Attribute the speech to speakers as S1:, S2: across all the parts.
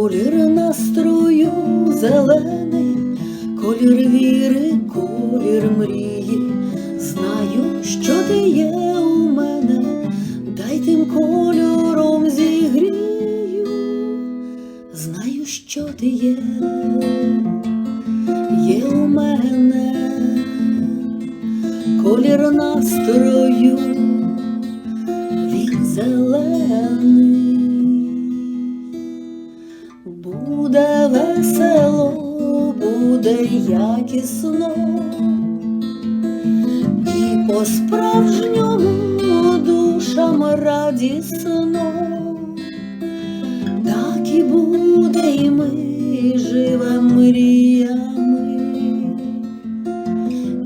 S1: колір настрою зелений, колір віри, колір мрії. Знаю, що ти є у мене, дай тим кольором зігрію. Знаю, що ти є, є у мене колір настрою, він зелений. Весело, буде якісно, і по-справжньому душам радісно, так і буде, і ми живем мріями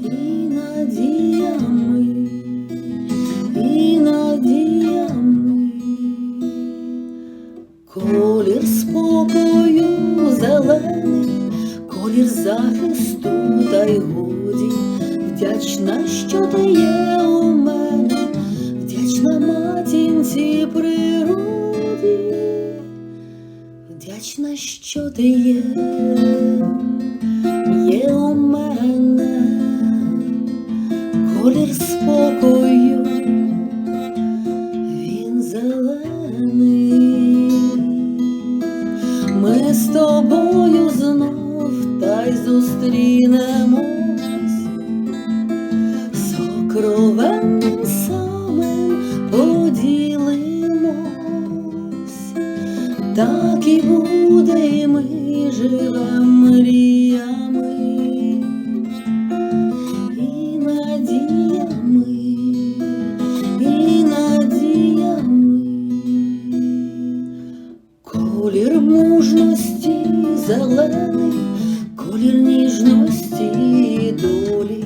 S1: і надіями, і надіями. Колір спокою зелений, колір захисту та й годі, вдячна, що ти є у мене, вдячна матінці природі, вдячна, що ти є, є у мене. Колір спокою, з тобою знов та й зустрінемось, сокровенним самим поділимось, так і буде, і ми живем мріями зелений, колір ніжності і долі.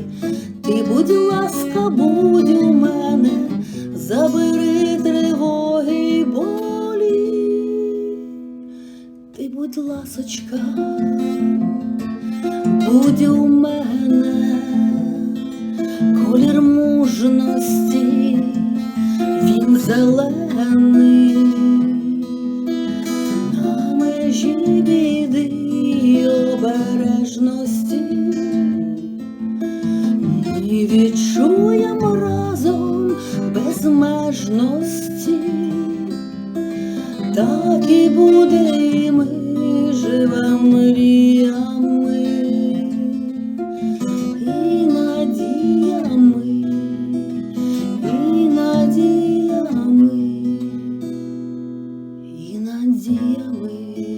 S1: Ти, будь ласка, будь у мене, забери тривоги й болі. Ти, будь ласочка, будь у мене, колір мужності, він зелений відчуємо разом безмежності, так і буде і ми живем мріями і надіями, і надіями, і надіями.